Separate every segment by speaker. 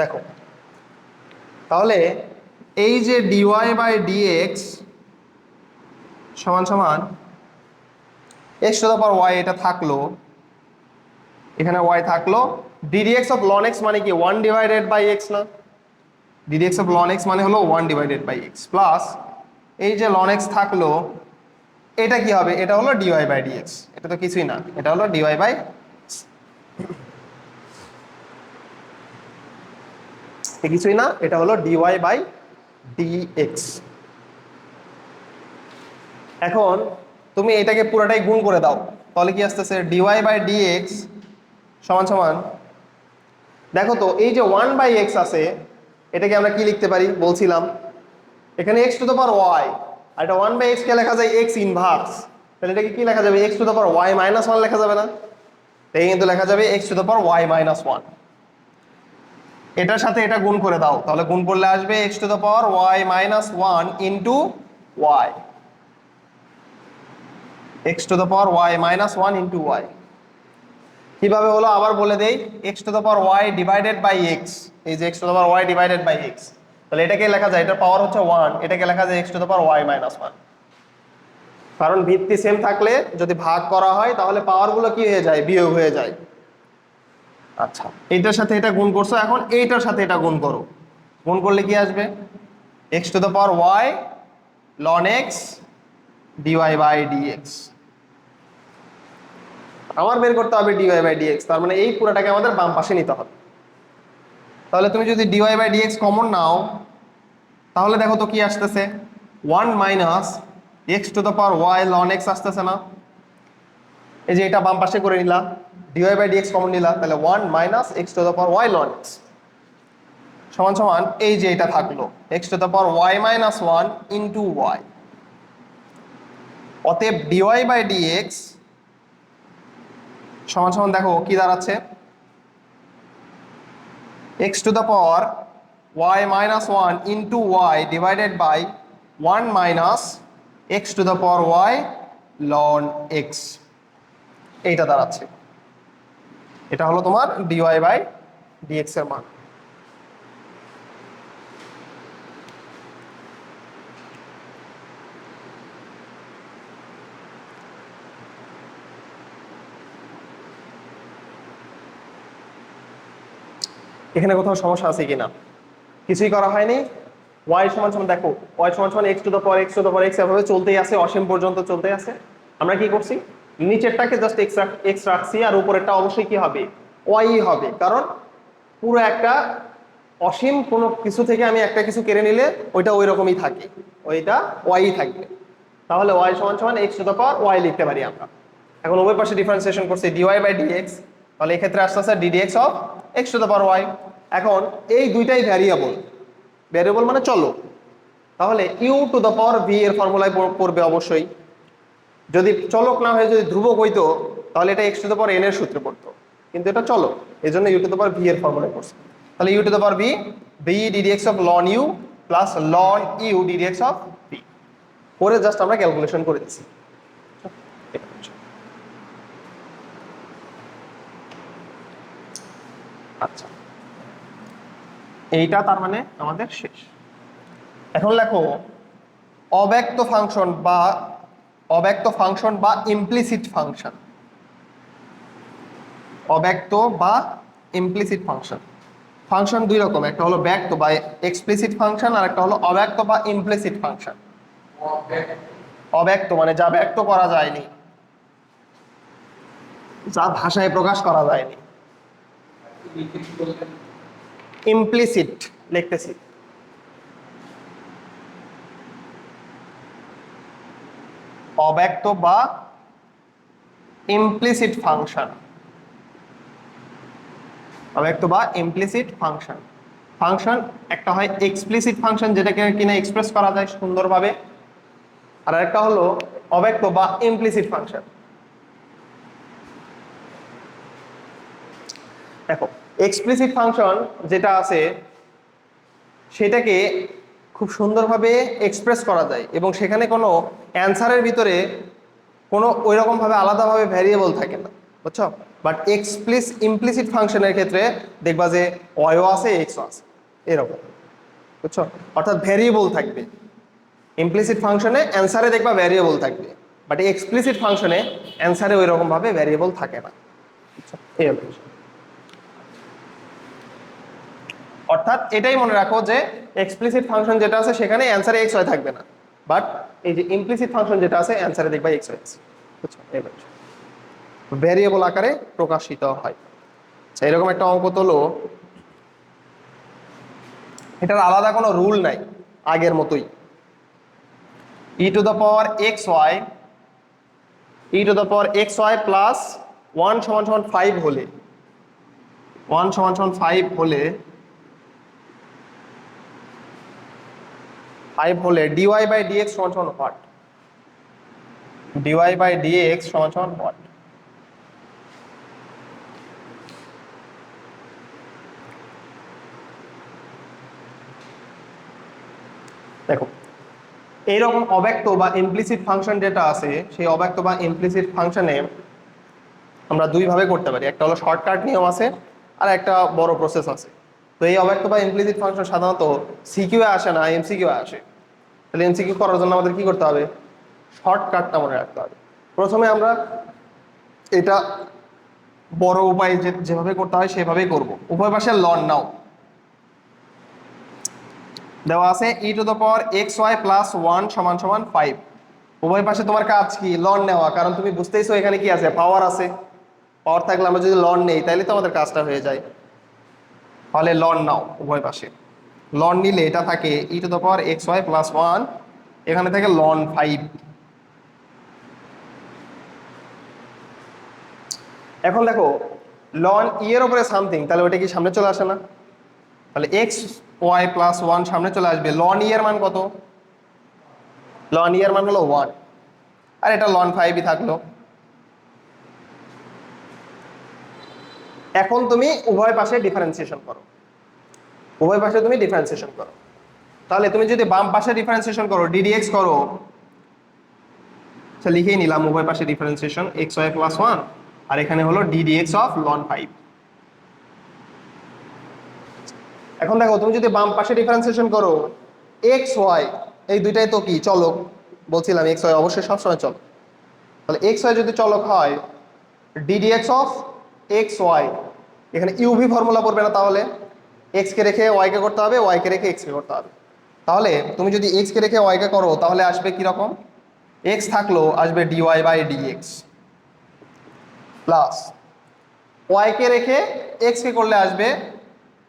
Speaker 1: দেখো। তাহলে এই যে ডিওয়াই বাই ডিএক্স সমান সমান এক্স টু ওয়াই এটা থাকল, এখানে ওয়াই থাকল ডিডিএক্স অফ লন এক্স মানে কি? ওয়ান ডিভাইডেড বাই এক্স না? D d x of ln x মানে হলো one divided by x plus এই যে লন এক্স থাকল, এটা কি হবে? এটা হলো ডিওয়াই বাই ডিএক্স এটা তো কিছুই না। এটা হলো ডিওয়াই বাই কিছুই না, এটা হলো ডিওয়াই বাই ডিএক্স এখন তুমি এটাকে পুরোটাই গুণ করে দাও, তাহলে কি আসতেছে? ডিওয়াই বাই ডিএক্স সমান সমান। দেখো তো, এই যে ওয়ান বাই এক্স আছে, এটাকে আমরা কি লিখতে পারি? বলছিলাম, এখানে x to the power y আর এটা ওয়ান বাই এক্স কে লেখা যায় এক্স ইনভার্স তাহলে এটাকে কি লেখা যাবে? X to the y minus one লেখা যাবে না। এই কিন্তু লেখা যাবে x to the y minus one এটার সাথে এটা গুণ করে দাও। তাহলে গুণ করলে আসবে x to the power y minus one into y x to the power y minus one into y কীভাবে হলো? আবার বলে দেই x to the power y divided by x এই যে x to the power y divided by x তাহলে এটাকে লেখা যায়? এটার পাওয়ার হচ্ছে ওয়ান এটাকে লেখা যায়? X to the power y minus one কারণ ভিত্তি সেম থাকলে যদি ভাগ করা হয়, তাহলে পাওয়ারগুলো কি হয়ে যায়? বিয়োগ হয়ে যায়। আচ্ছা এইটার সাথে এটা গুণ করছ, এখন এইটার সাথে এটা গুণ করো। গুণ করলে কি আসবে? X to the power y ln x d y by d x আমার বের করতে হবে ডিওয়াই বাই ডিএক্স তার মানে এই পুরোটাকে আমাদের বাম পাশে নিতে হবে। তাহলে তুমি যদি d y by d x common নাও, তাহলে দেখো তো কি আসতেছে? One minus x to the power y ln x আসতেছে না। এই যে এটা বাম পাশে করে নিলা ডিওয়াই বাই ডিএক্স কমন নিলা তাহলে one minus x to the power y ln x সমান সমান, এই যে এটা থাকল x to the power y minus one into y অতএব d y by d x সমান সমান দেখো, কি দাঁড়াচ্ছে? X to the power y minus one into y divided by one minus x to the power y ln x এইটা দাঁড়াচ্ছে। এটা হলো তোমার ডিওয়াই বাই ডিএক্স এর মান। এখানে কোথাও সমস্যা আছে কিনা? কিছুই করা হয়নি। ওয়াই সমান সমান, দেখো ওয়াই সমান সমান x to the power x to the power x এভাবে চলতেই আছে, অসীম পর্যন্ত চলতেই আছে। আমরা কি করছি? নিচেরটাকে জাস্ট এক্স এক্স রাখছি আর উপরেরটা অবশ্যই কি হবে? ওয়াই হবে। কারণ পুরো একটা অসীম কোনো কিছু থেকে আমি একটা কিছু কেড়ে নিলে ওইটা ওই রকমই থাকে। ওইটা ওয়াই থাকবে। তাহলে ওয়াই সমান সমান এক্স টু পাওয়ার ওয়াই লিখতে পারি আমরা। এখন উভয় পাশে ডিফারেন্সিয়েশন করছি ডিওয়াই বাই ডিএক্স তাহলে এক্ষেত্রে আসতে আসতে d d x of x to power y এখন এই দুইটাই ভ্যারিয়েবল ভ্যারিয়েবল মানে চলো। তাহলে u to the power v এর ফর্মুলায় পড়বে অবশ্যই। যদি চলক না হয়ে যদি ধ্রুবক হইতো, তাহলে এটা x to the power n এর সূত্রে পড়তো। কিন্তু এটা চলো এই জন্য u to the power v এর ফর্মুলায় পড়ছে। তাহলে u to the power v v d d x of ln u plus ln u d d x of b করে জাস্ট আমরা ক্যালকুলেশন করে দিচ্ছি। আচ্ছা। এইটা তার মানে আমাদের শেষ। এখন লেখো, অব্যক্ত ফাংশন বা অব্যক্ত ফাংশন বা ইমপ্লিসিট ফাংশন। অব্যক্ত বা ইমপ্লিসিট ফাংশন। ফাংশন দুই রকম, একটা হলো ব্যক্ত বা এক্সপ্লিসিট ফাংশন আর একটা হলো অব্যক্ত বা ইমপ্লিসিট ফাংশন। অব্যক্ত মানে যা ব্যক্ত করা যায়নি, যা ভাষায় প্রকাশ করা যায়নি। ইমপ্লিসিট লিখতেছি। অব্যক্ত বা ইমপ্লিসিট ফাংশন অব্যক্ত বা ইমপ্লিসিট ফাংশন ফাংশন একটা হয় এক্সপ্লিসিট ফাংশন যেটাকে কিনা এক্সপ্রেস করা যায় সুন্দরভাবে। আর একটা হলো অব্যক্ত বা ইমপ্লিসিট ফাংশন দেখো এক্সপ্লিসিট ফাংশন যেটা আছে, সেটাকে খুব সুন্দরভাবে এক্সপ্রেস করা যায় এবং সেখানে কোনো অ্যান্সারের ভিতরে কোনো ওই রকমভাবে আলাদাভাবে ভ্যারিয়েবল থাকে না, বুঝছ? বাট এক্সপ্লিস ইমপ্লিসিট ফাংশনের ক্ষেত্রে দেখবা যে ওয়াইও আছে এক্সও আছে, এরকম, বুঝছ? অর্থাৎ ভ্যারিয়েবল থাকবে। ইমপ্লিসিট ফাংশনে অ্যান্সারে দেখবা ভ্যারিয়েবল থাকবে বাট এক্সপ্লিসিট ফাংশনে অ্যান্সারে ওই রকম ভাবে ভ্যারিয়েবল থাকে না এই অর্থাৎ এটাই মনে রাখো যে এক্সপ্লিসিট ফাংশন যেটা আছে সেখানে অ্যান্সারে এক্স ওয়াই থাকবে না। বাট এই যে ইমপ্লিসিট ফাংশন যেটা আছে অ্যান্সারে দেখবা এক্স ওয়াই আছে। বুঝছ। ভ্যারিয়েবল আকারে প্রকাশিত হয়। আচ্ছা এরকম একটা অঙ্ক তোলো। এটার আলাদা কোনো রুল নাই, আগের মতোই। E to the power x y e to the power x y plus one সমান সমান ফাইভ হলে ওয়ান সমান সমান ফাইভ হলে ফাইভ হলে ডিওয়াই বাই ডিএক্স সমান সমান হোয়াট ডিওয়াই বাই ডিএক্স সমান সমান হোয়াট দেখো এইরকম অব্যক্ত বা ইমপ্লিসিট ফাংশন যেটা আছে, সেই অব্যক্ত বা ইমপ্লিসিট ফাংশনে আমরা দুইভাবে করতে পারি। একটা হলো শর্টকাট নিয়ম আছে, আর একটা বড় প্রসেস আছে। তো এই অব্যক্ত বা ইমপ্লিসিট ফাংশন সাধারণত সিকিউ আসে না এমসিকিউ আসে। তাহলে এমসিকিউ করার জন্য আমাদের কি করতে হবে? শর্টকাটটা মনে রাখতে হবে। প্রথমে আমরা এটা বড় উপায় যে, যেভাবে করতে হয় সেভাবেই করব। উভয় পাশে লন নাও। দেওয়া আছে e to the power x y plus one সমান সমান ফাইভ উভয় পাশে তোমার কাজ কি? লন নেওয়া। কারণ তুমি বুঝতেইছো এখানে কি আছে? পাওয়ার আছে। পাওয়ার থাকলে আমরা যদি লন নেই তাহলে তো আমাদের কাজটা হয়ে যায়। তাহলে লন নাও, উভয় পাশে। লন নিলে এটা থাকে e to the power x y plus one এখানে থাকে লন ফাইভ এখন দেখো লন ই এর উপরে সামথিং তাহলে ওটা কি সামনে চলে আসে না? তাহলে এক্স ওয়াই প্লাস ওয়ান সামনে চলে আসবে। লন ইয়ার মান কত? লন ইয়ার মান হলো ওয়ান আর এটা লন ফাইভই থাকল। এখন তুমি উভয় পাশে ডিফারেন্সিয়েশন করো। উভয় পাশে তুমি ডিফারেন্সিয়েশন করো। তাহলে তুমি যদি বাম পাশে ডিফারেন্সিয়েশন করো ডিডিএক্স করো আচ্ছা লিখেই নিলাম উভয় পাশে differentiation x y plus one আর এখানে হলো ডিডিএক্স অফ লন ফাইভ এখন দেখো, তুমি যদি বাম পাশে ডিফারেন্সিয়েশন করো এক্স ওয়াই এই দুইটাই তো কি, চলক। বলছিলাম এক্স ওয়াই অবশ্যই সবসময় চলক। তাহলে এক্স ওয়াই যদি চলক হয় d d x of x y এখানে ইউভি ফর্মুলা পড়বে না তাহলে এক্স কে রেখে ওয়াই কে করতে হবে ওয়াই কে রেখে এক্স কে করতে হবে। তাহলে তুমি যদি এক্স কে রেখে ওয়াই কে করো, তাহলে আসবে কি রকম? এক্স থাকল আসবে d y by d x plus y কে রেখে এক্স কে করলে আসবে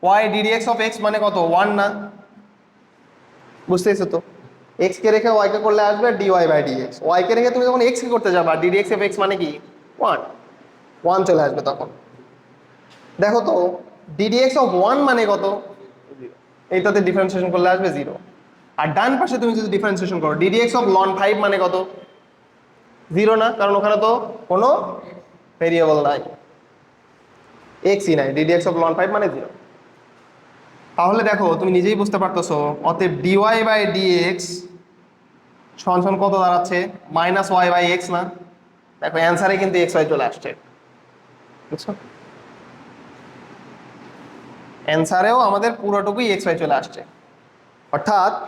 Speaker 1: ওয়াই ডিডিএক্স অফ এক্স মানে কত? ওয়ান না। বুঝতেছো তো? এক্স কে রেখে ওয়াই কে করলে আসবে d y by d x y কে রেখে তুমি যখন এক্স কে করতে যাবা ডিডিএক্স অফ এক্স মানে কি? ওয়ান ওয়ান চলে আসবে তখন। দেখো তো ডিডিএক্স অফ ওয়ান মানে কত? এইটাতে ডিফারেন্সিয়েশন করলে আসবে জিরো আর ডান পাশে তুমি যদি ডিফারেন্সিয়েশন করো ডিডিএক্স অফ লন ফাইভ মানে কত? জিরো না, কারণ ওখানে তো কোনো ভেরিয়েবল নাই। এক্সই নাই d d x of ln five মানে জিরো তাহলে দেখো, তুমি নিজেই বুঝতে পারতেছো, অতএব ডিওয়াই বাই ডিএক্স সমান কত দাঁড়াচ্ছে? মাইনাস ওয়াই বাই এক্স না। দেখো অ্যান্সারে কিন্তু এক্স ওয়াই চলে আসছে। বুঝছ? অ্যান্সারেও আমাদের পুরোটুকুই এক্স ওয়াই চলে আসছে। অর্থাৎ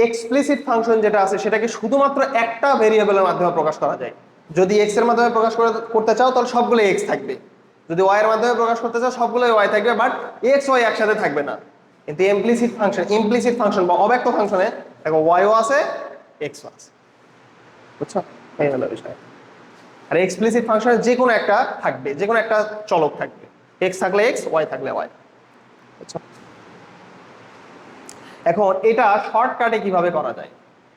Speaker 1: এক্সপ্লিসিট ফাংশন যেটা আছে সেটাকে শুধুমাত্র একটা ভেরিয়েবলের মাধ্যমে প্রকাশ করা যায়। যদি এক্সের মাধ্যমে প্রকাশ করে- করতে চাও, তাহলে সবগুলো এক্স থাকবে। যদি ওয়াই এর মাধ্যমে প্রকাশ করতে চাও সবগুলো ওয়াই থাকবে বাট এক্স ওয়াই একসাথে থাকবে না। কিন্তু ইমপ্লিসিট ফাংশন ইমপ্লিসিট ফাংশন বা অব্যক্ত ফাংশনে দেখো ওয়াইও আছে এক্সও আছে। বুঝছ? এই হলো বিষয়। আর এক্সপ্লিসিট ফাংশনে যে কোনো একটা থাকবে যে কোনো একটা চলক থাকবে। এক্স থাকলে এক্স ওয়াই থাকলে ওয়াই এখন এটা শর্টকাটে কীভাবে করা যায়?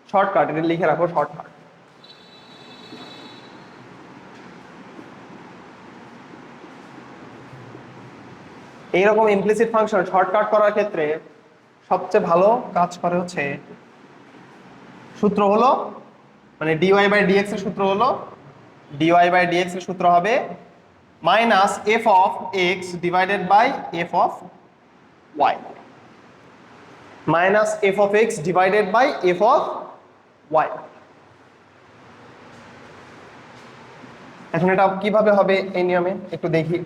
Speaker 1: শর্টকাট এটা লিখে রাখো শর্টকাট এইরকম ইমপ্লিসিট ফাংশন শর্টকাট করার ক্ষেত্রে সবচেয়ে ভালো কাজ করে হচ্ছে সূত্র হলো মানে ডিওয়াই বাই ডিএক্স এর সূত্র হলো ডিওয়াই বাই ডিএক্স এর সূত্র হবে minus f of x divided by f of y minus f of x divided by f of y এখন এটা কীভাবে হবে এই নিয়মে? একটু দেখি।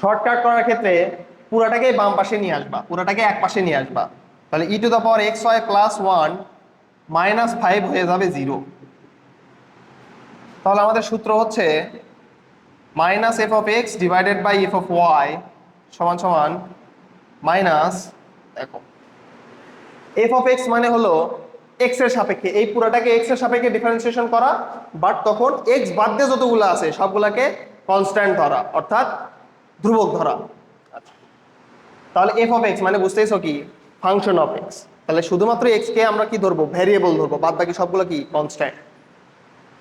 Speaker 1: শর্টকাট করার ক্ষেত্রে পুরাটাকে বাম পাশে নিয়ে আসবা, পুরাটাকে এক পাশে নিয়ে আসবা। তাহলে e to the power x y plus one minus five হয়ে যাবে জিরো তাহলে আমাদের সূত্র হচ্ছে minus f of x divided by f of y সমান সমান মাইনাস, দেখো এফ অফ এক্স মানে হলো এক্সের সাপেক্ষে। এই পুরোটাকে এক্সের সাপেক্ষে ডিফারেন্সিয়েশন করা বাট তখন এক্স বাদ দিয়ে যতগুলো আছে, সবগুলাকে কনস্ট্যান্ট ধরা, অর্থাৎ ধ্রুবক ধরা। তাহলে এফ অফ এক্স মানে বুঝতেইছো কি? ফাংশন অফ এক্স তাহলে শুধুমাত্র এক্স কে আমরা কি ধরবো? ভ্যারিয়েবল ধরবো বাদ বাকি সবগুলো কি? কনস্ট্যান্ট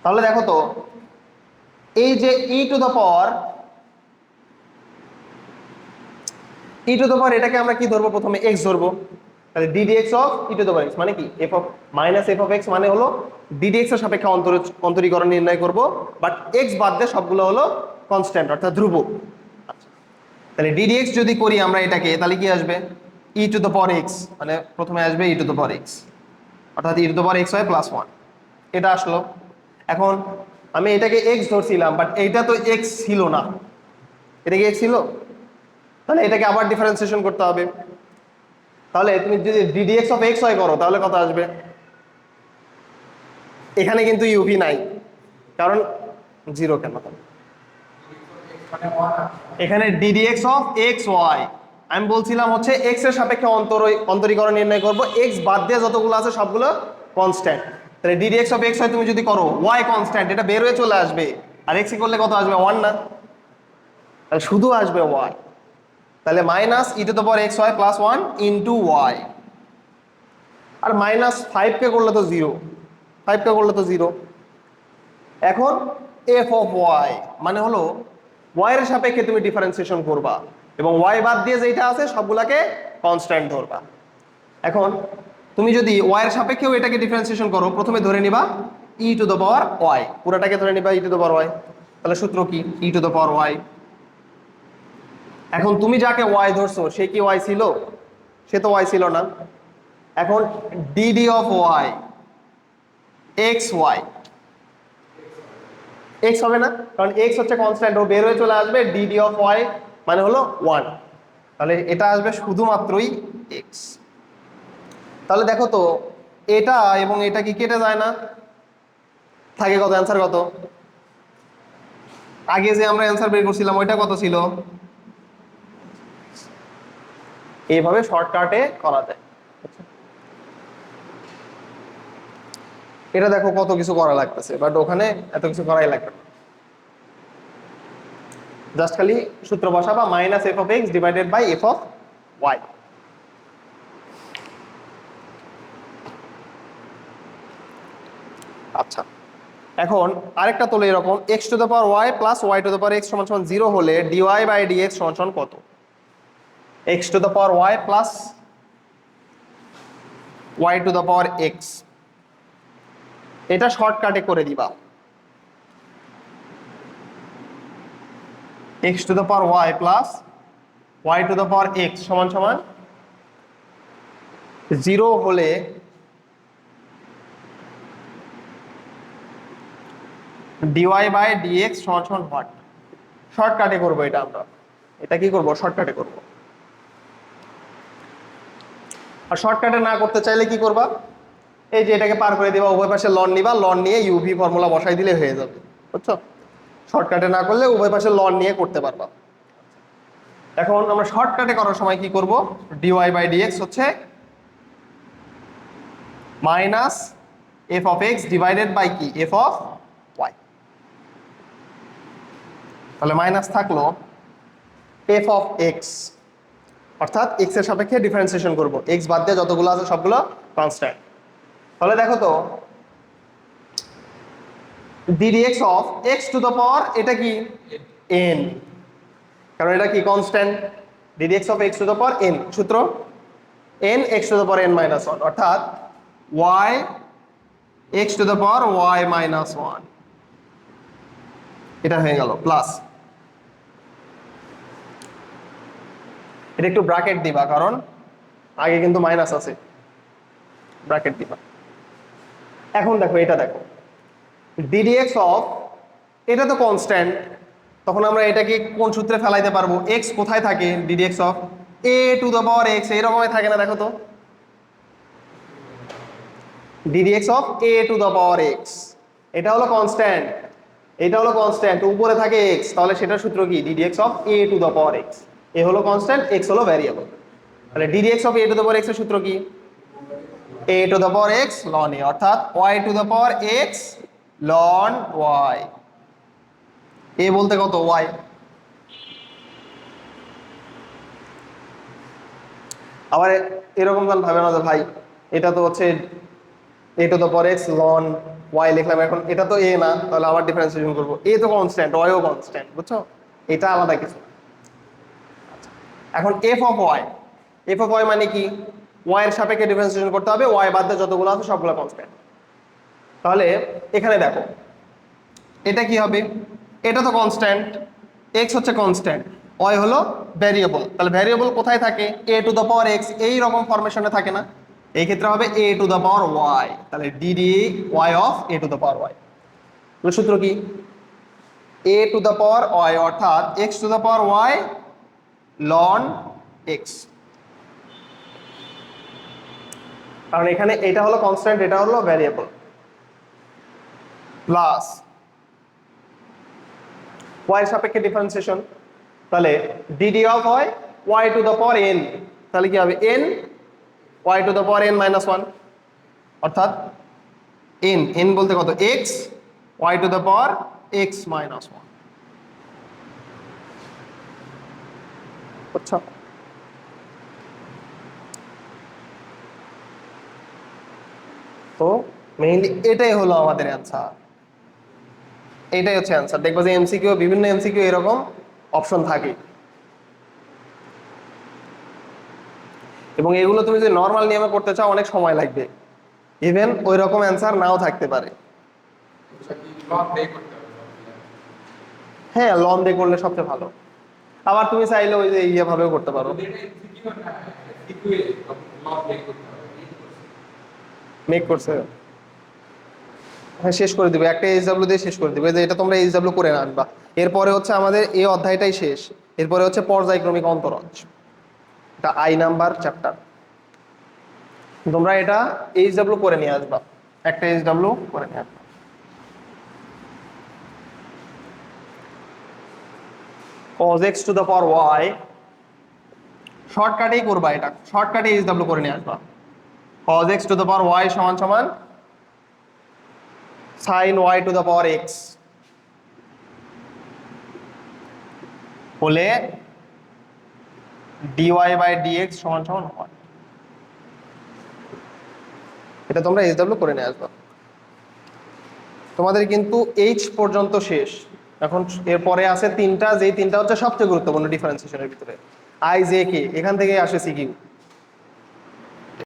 Speaker 1: তাহলে দেখো তো, এই যে e to the power e to the power এটাকে আমরা কি ধরবো প্রথমে? এক্স ধরবো। তাহলে d d x of e to the power x মানে কি? F of minus f of x মানে হলো ডিডি এক্সের সাপেক্ষে অন্তর, অন্তরীকরণ নির্ণয় করব বাট এক্স বাদ দিয়ে সবগুলো হলো কনস্ট্যান্ট অর্থাৎ ধ্রুব। আচ্ছা। তাহলে ডিডি এক্স যদি করি আমরা এটাকে, তাহলে কি আসবে? E to the power x মানে প্রথমে আসবে e to the power x অর্থাৎ e to the power x হয় প্লাস ওয়ান এটা আসলো। এখন আমি এটাকে এক্স ধরছিলাম বাট এইটা তো এক্স ছিল না। এটা কি এক্স ছিল? তাহলে এটাকে আবার ডিফারেন্সিয়েশন করতে হবে। তাহলে তুমি যদি ডিডিএক্স অফ এক্স হয় করো, তাহলে কত আসবে? এখানে কিন্তু ইউভি নাই, কারণ জিরো কেন? এখানে ডিডিএক্স অফ এক্স ওয়াই আমি বলছিলাম হচ্ছে এক্সের সাপেক্ষে অন্তর অন্তরীকরণ নির্ণয় করব। এক্স বাদ দিয়ে যতগুলো আছে সবগুলো কনস্ট্যান্ট তাহলে ডিডিএক্স অফ এক্স হয় তুমি যদি করো ওয়াই কনস্ট্যান্ট এটা বের হয়ে চলে আসবে। আর এক্স করলে কত আসবে? ওয়ান না। তাহলে শুধু আসবে ওয়াই তাহলে minus e to the power x y plus one into y R minus ফাইভকে করলে তো জিরো ফাইভকে করলে তো জিরো এখন এফ অফ ওয়াই মানে হলো ওয়াই এর সাপেক্ষে তুমি ডিফারেন্সিয়েশন করবা। এবং ওয়াই বাদ দিয়ে যেটা আছে, সবগুলাকে কনস্ট্যান্ট ধরবা। এখন তুমি যদি ওয়াই এর সাপেক্ষেও এটাকে ডিফারেন্সিয়েশন করো, প্রথমে ধরে নিবা e to the power y পুরোটাকে ধরে নিবা e to the power y তাহলে সূত্র কি? E to the power y এখন তুমি যাকে ওয়াই ধরছো, সে কি ওয়াই ছিল? সে তো ওয়াই ছিল না। এখন d d of y x y x হবে না, কারণ এক্স হচ্ছে কনস্ট্যান্ট ও বের হয়ে চলে আসবে ডিডি অফ ওয়াই মানে হলো ওয়ান তাহলে এটা আসবে শুধুমাত্রই এক্স তাহলে দেখো তো, এটা এবং এটা কি কেটে যায় না? থাকে কত অ্যান্সার কত? আগে যে আমরা অ্যান্সার বের করছিলাম, ওইটা কত ছিল? এইভাবে শর্টকাটে করা যায়। এটা দেখো কত কিছু করা লাগতেছে বাট ওখানে এত কিছু করাই লাগবে জাস্ট খালি সূত্র বসাবা minus f of x divided by f of y আচ্ছা। এখন আরেকটা তোলে এরকম x to the power y plus y to the power x সমান সমান জিরো হলে ডিওয়াই বাই ডি এক্স সমান সমান কত? X to the power y plus y to the power x এটা শর্টকাটে করে দিবা। X to the power y plus y to the power x সমান সমান জিরো হলে dy বাই dx সমান সমান হোয়াট শর্টকাটে করব এটা আমরা। এটা কি করব? শর্টকাটে করব। আর শর্টকাটে না করতে চাইলে কি করবা? এই যে এটাকে পার করে দিবা, উভয় পাশে লন নিবা লন নিয়ে ইউভি ফর্মুলা বসাই দিলে হয়ে যাবে। বুঝছ? শর্টকাটে না করলে উভয় পাশে লন নিয়ে করতে পারবা। এখন আমরা শর্টকাটে করার সময় কি করব? D y by d x হচ্ছে minus f of x divided by কি? এফ অফ ওয়াই তাহলে মাইনাস থাকল এফ অফ এক্স অর্থাৎ এক্সের সাপেক্ষে ডিফারেন্সিয়েশন করব। এক্স বাদ দিয়ে যতগুলো আছে সবগুলো কনস্ট্যান্ট তাহলে দেখো তো d d x of x to the power এটা কি? এন কারণ এটা কি constant d d x of x to the power n সূত্র? N x to the power n minus one অর্থাৎ y x to the power y minus one এটা হয়ে গেল প্লাস এটা একটু ব্রাকেট দিবা, কারণ আগে কিন্তু মাইনাস আছে। ব্র্যাকেট দিবা। এখন দেখো, এটা দেখো। ডিডিএক্স অফ এটা তো কনস্ট্যান্ট তখন আমরা এটাকে কোন সূত্রে ফেলাইতে পারব? এক্স কোথায় থাকে d d x of a to the power x এইরকমই থাকে না, দেখো তো? D d x of a to the power x এটা হলো কনস্ট্যান্ট এটা হলো কনস্ট্যান্ট উপরে থাকে এক্স তাহলে সেটার সূত্র কি? D d x of a to the power x a হলো কনস্ট্যান্ট এক্স হলো ভ্যারিয়েবল তাহলে d d x of a to the power এক্সের সূত্র কি? এ to the power x ln a, অর্থাৎ y to the power x ln y a বলতে কত? ওয়াই আবার এরকম গান ভাবে না যে ভাই, এটা তো হচ্ছে a to the power x ln y লিখলাম এখন, এটা তো এ না, তাহলে আবার ডিফারেন্সিয়েশন করব। এ তো কনস্ট্যান্ট y ও কনস্ট্যান্ট বুঝছ? এটা আলাদা কিছু। এখন f of y f of y মানে কি? এর সাপেক্ষে ডিফারেন্সিয়েশন করতে হবে ওয়াই বাদ দিয়ে যতগুলো আছে সবগুলো কনস্ট্যান্ট তাহলে এখানে দেখো, এটা কি হবে? এটা তো কনস্ট্যান্ট এক্স হচ্ছে কনস্ট্যান্ট ওয়াই হলো ভ্যারিয়েবল তাহলে ভ্যারিয়েবল কোথায় থাকে? A to the power x এই রকম ফরমেশনে থাকে না। এই ক্ষেত্রে হবে a to the power y তাহলে dd y of a to the power y সূত্র কি? A to the power y অর্থাৎ x to the power y ln x কারণ এখানে এটা হলো কনস্ট্যান্ট এটা হলো ভ্যারিয়েবল প্লাস y এর সাপেক্ষে ডিফারেন্সিয়েশন তাহলে dd অফ হয় y to the power n তাহলে কি হবে? n, y to the power n minus one অর্থাৎ n n বলতে কত? x, y to the power x minus one আচ্ছা তো মেইনলি এটাই হলো আমাদের অ্যান্সার এটাই হচ্ছে অ্যান্সার দেখব যে এমসিকিউ বিভিন্ন এমসিকিউ এরকম অপশন থাকে। এবং এগুলো তুমি যদি নর্মাল নিয়মে করতে চাও অনেক সময় লাগবে। ইভেন ওই রকম অ্যান্সার নাও থাকতে পারে। হ্যাঁ লন দিয়ে করলে সবচেয়ে ভালো। আবার তুমি চাইলে ওই যে ইয়ে ভাবেও করতে পারো। মেক করছে। হ্যাঁ শেষ করে দিবে। একটা এইচ ডাব্লিউ দিয়ে শেষ করে দিবে। যে এটা তোমরা এইচ ডাব্লিউ করে আনবা। এরপরে হচ্ছে আমাদের এই অধ্যায়টাই শেষ। এরপরে হচ্ছে পর্যায়ক্রমিক অন্তরজ। এটা আই নাম্বার চ্যাপ্টার তোমরা এটা এইচ ডাব্লিউ করে নিয়ে আসবা। একটা এইচ ডাব্লিউ করে নিয়ে আসবা। Cos x to the power y. শর্টকাটেই করবা এটা। শর্টকাটে এইচ ডাব্লিউ করে নিয়ে আসবা। Cos x to the power y সমান সমান sin y to the power x হলে dy by dx সমান সমান হয়। এটা তোমরা এইচ ডাব্লিউ করে নিয়ে আসবা। তোমাদের কিন্তু এইচ পর্যন্ত শেষ। এখন এরপরে আছে তিনটা, যেই তিনটা হচ্ছে সবচেয়ে গুরুত্বপূর্ণ ডিফারেন্সিয়েশনের ভিতরে। আই জে কে এখান থেকে আসে সিকিউ